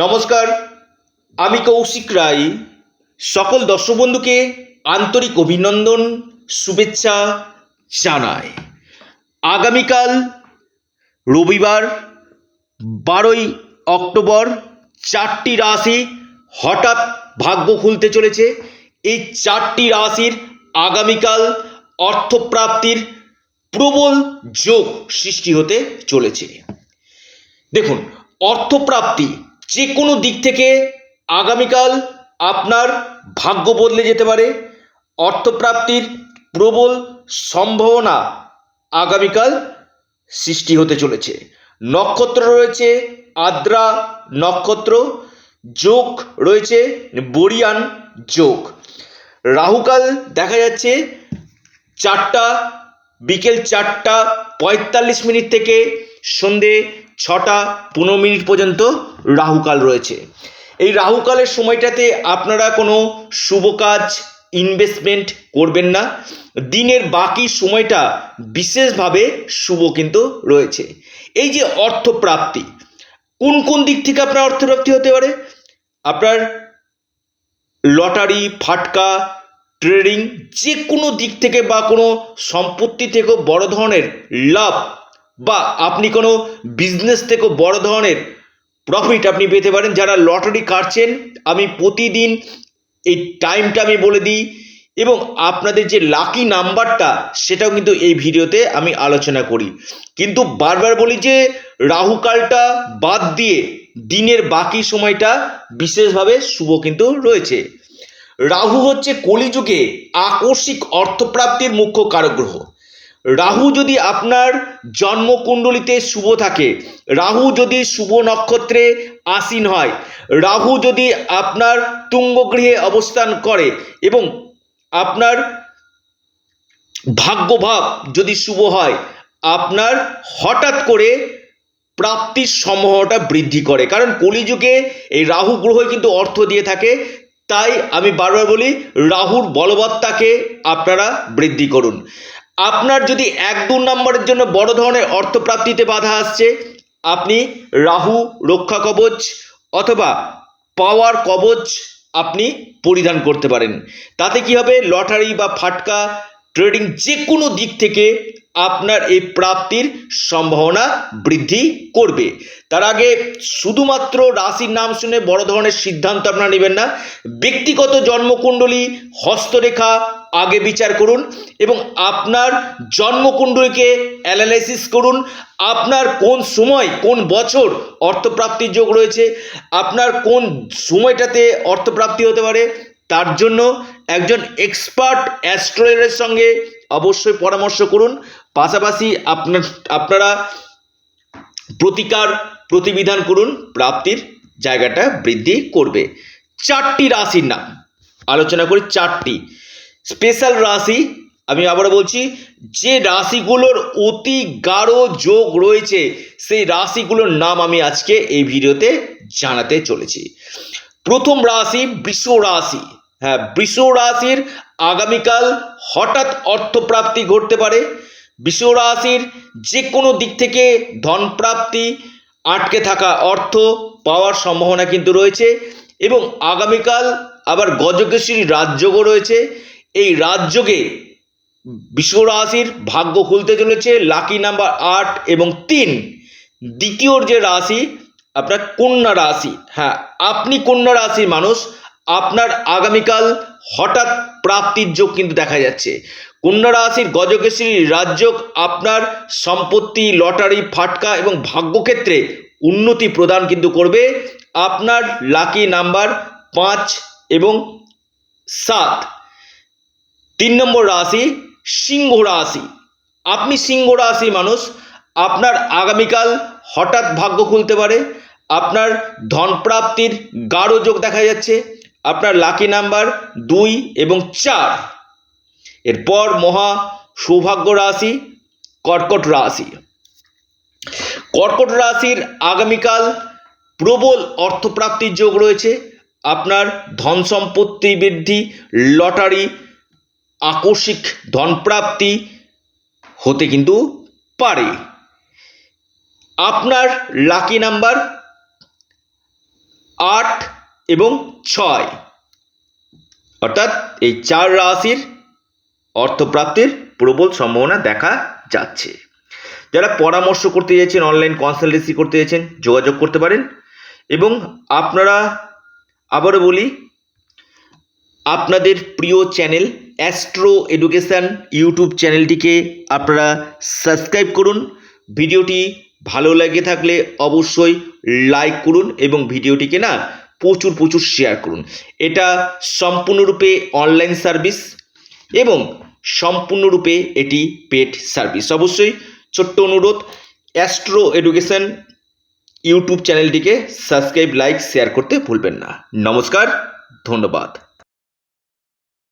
নমস্কার, আমি কৌশিক রায়। সকল দর্শক বন্ধুকে আন্তরিক অভিনন্দন, শুভেচ্ছা জানাই। আগামীকাল রবিবার, বারোই অক্টোবর, চারটি রাশি হঠাৎ ভাগ্য খুলতে চলেছে। এই চারটি রাশির আগামীকাল অর্থপ্রাপ্তির প্রবল যোগ সৃষ্টি হতে চলেছে। দেখুন, অর্থপ্রাপ্তি যে কোনো দিক থেকে আগামীকাল আপনার ভাগ্য বদলে যেতে পারে। অর্থপ্রাপ্তির প্রবল সম্ভাবনা আগামীকাল সৃষ্টি হতে চলেছে। নক্ষত্র রয়েছে, আদ্রা নক্ষত্র, যোগ রয়েছে, বরিয়ান যোগ। রাহুকাল দেখা যাচ্ছে চারটা, বিকেল চারটা পঁয়তাল্লিশ মিনিট থেকে সন্ধে ছটা পনেরো মিনিট পর্যন্ত রাহুকাল রয়েছে। এই রাহুকালের সময়টাতে আপনারা কোনো শুভ কাজ ইনভেস্টমেন্ট করবেন না। দিনের বাকি সময়টা বিশেষভাবে শুভ কিন্তু রয়েছে। এই যে অর্থপ্রাপ্তি, কোন কোন দিক থেকে আপনার অর্থপ্রাপ্তি হতে পারে? আপনার লটারি, ফাটকা, ট্রেডিং যে কোনো দিক থেকে বা কোনো সম্পত্তি থেকেও বড় ধরনের লাভ বা আপনি কোনো বিজনেস থেকেও বড় ধরনের প্রফিট আপনি পেতে পারেন। যারা লটারি কাটছেন, আমি প্রতিদিন এই টাইমটা আমি বলে দিই এবং আপনাদের যে লাকি নাম্বারটা সেটাও কিন্তু এই ভিডিওতে আমি আলোচনা করি। কিন্তু বারবার বলি যে রাহুকালটা বাদ দিয়ে দিনের বাকি সময়টা বিশেষভাবে শুভ কিন্তু রয়েছে। রাহু হচ্ছে কলিযুগে আকস্মিক অর্থপ্রাপ্তির মুখ্য কারক গ্রহ। রাহু যদি আপনার জন্মকুণ্ডলিতে শুভ থাকে, রাহু যদি শুভ নক্ষত্রে আসীন হয়, রাহু যদি আপনার তুঙ্গগৃহে অবস্থান করে এবং আপনার ভাগ্যভাব যদি শুভ হয়, আপনার হঠাৎ করে প্রাপ্তির সম্ভাবনাটা বৃদ্ধি করে। কারণ কলিযুগে এই রাহু গ্রহই কিন্তু অর্থ দিয়ে থাকে, তাই আমি বারবার বলি, রাহুর বলবত্তাকে আপনারা বৃদ্ধি করুন। আপনার যদি এক দু নম্বরের জন্য বড় ধরনের অর্থপ্রাপ্তিতে বাধা আসছে, আপনি রাহু, রক্ষা কবচ অথবা পাওয়ার কবচ আপনি পরিধান করতে পারেন। তাতে কি হবে? লটারি বা ফাটকা, ট্রেডিং যে কোনো দিক থেকে আপনার এই প্রাপ্তির সম্ভাবনা বৃদ্ধি করবে। তার আগে শুধুমাত্র রাশির নাম শুনে বড় ধরনের সিদ্ধান্ত আপনারা নেবেন না। ব্যক্তিগত জন্মকুণ্ডলী, হস্তরেখা আগে বিচার করুন এবং আপনার জন্মকুণ্ডলীকে অ্যানালাইসিস করুন। আপনার কোন সময়, কোন বছর অর্থপ্রাপ্তির যোগ রয়েছে, আপনার কোন সময়টাতে অর্থপ্রাপ্তি হতে পারে, তার জন্য একজন এক্সপার্ট অ্যাস্ট্রোলজারের সঙ্গে অবশ্যই পরামর্শ করুন। পাশাপাশি আপনার আপনারা প্রতিকার প্রতিবিধান করুন, প্রাপ্তির জায়গাটা বৃদ্ধি করবে। চারটি রাশির নাম। আলোচনা করি চারটি। স্পেশাল রাশি, আমি আবার বলছি, যে রাশিগুলোর অতি গাঢ় যোগ রয়েছে, সেই রাশিগুলোর নাম আমি আজকে এই ভিডিওতে জানাতে চলেছি। প্রথম রাশি বৃষ রাশি। হ্যাঁ বৃষ রাশির আগামীকাল হঠাৎ অর্থপ্রাপ্তি ঘটতে পারে। বৃষ রাশির যে কোনো দিক থেকে ধনপ্রাপ্তি, আটকে থাকা অর্থ পাওয়ার সম্ভাবনা কিন্তু রয়েছে এবং আগামীকাল আবার গজকেশ্বরী রাজযোগও রয়েছে। এই রাজযোগে রাশির ভাগ্য খুলতে চলেছে। লাকি নাম্বার আট এবং তিন। দ্বিতীয় যে রাশি, আপনার কন্যা রাশি। হ্যাঁ আপনি কন্যা রাশির মানুষ, আপনার আগামীকাল হঠাৎ প্রাপ্তির যোগ কিন্তু দেখা যাচ্ছে। কন্যা রাশির গজকেশ্বরী রাজযোগ আপনার সম্পত্তি, লটারি, ফাটকা এবং ভাগ্যক্ষেত্রে উন্নতি প্রদান কিন্তু করবে। আপনার লাকি নাম্বার পাঁচ এবং সাত। তিন নম্বর রাশি সিংহ রাশি। আপনি সিংহ রাশি মানুষ, আপনার আগামীকাল হঠাৎ ভাগ্য খুলতে পারে, আপনার ধনপ্রাপ্তির গাঢ় যোগ দেখা যাচ্ছে, আপনার লাকি নাম্বার দুই এবং চার। এরপর মহা সৌভাগ্য রাশি, কর্কট রাশি। কর্কট রাশির আগামীকাল প্রবল অর্থপ্রাপ্তির যোগ রয়েছে, আপনার ধন সম্পত্তি বৃদ্ধি, লটারি আকস্মিক ধনপ্রাপ্তি হতে কিন্তু পারে। আপনার লাকি নাম্বার আট এবং ছয়। অর্থাৎ এই চার রাশির অর্থপ্রাপ্তির প্রবল সম্ভাবনা দেখা যাচ্ছে। যারা পরামর্শ করতে চাইছেন অনলাইন কনসালটেন্সি করতে চাইছেন, যোগাযোগ করতে পারেন এবং আপনারা আবারও বলি, আপনাদের প্রিয় চ্যানেল অ্যাস্ট্রো এডুকেশান ইউটিউব চ্যানেলটিকে আপনারা সাবস্ক্রাইব করুন। ভিডিওটি ভালো লাগে থাকলে অবশ্যই লাইক করুন এবং ভিডিওটিকে না প্রচুর প্রচুর শেয়ার করুন। এটা সম্পূর্ণরূপে অনলাইন সার্ভিস এবং সম্পূর্ণরূপে এটি পেড সার্ভিস অবশ্যই ছোট্ট অনুরোধ অ্যাস্ট্রো এডুকেশন ইউটিউব চ্যানেলটিকে সাবস্ক্রাইব লাইক শেয়ার করতে ভুলবেন না। নমস্কার, ধন্যবাদ।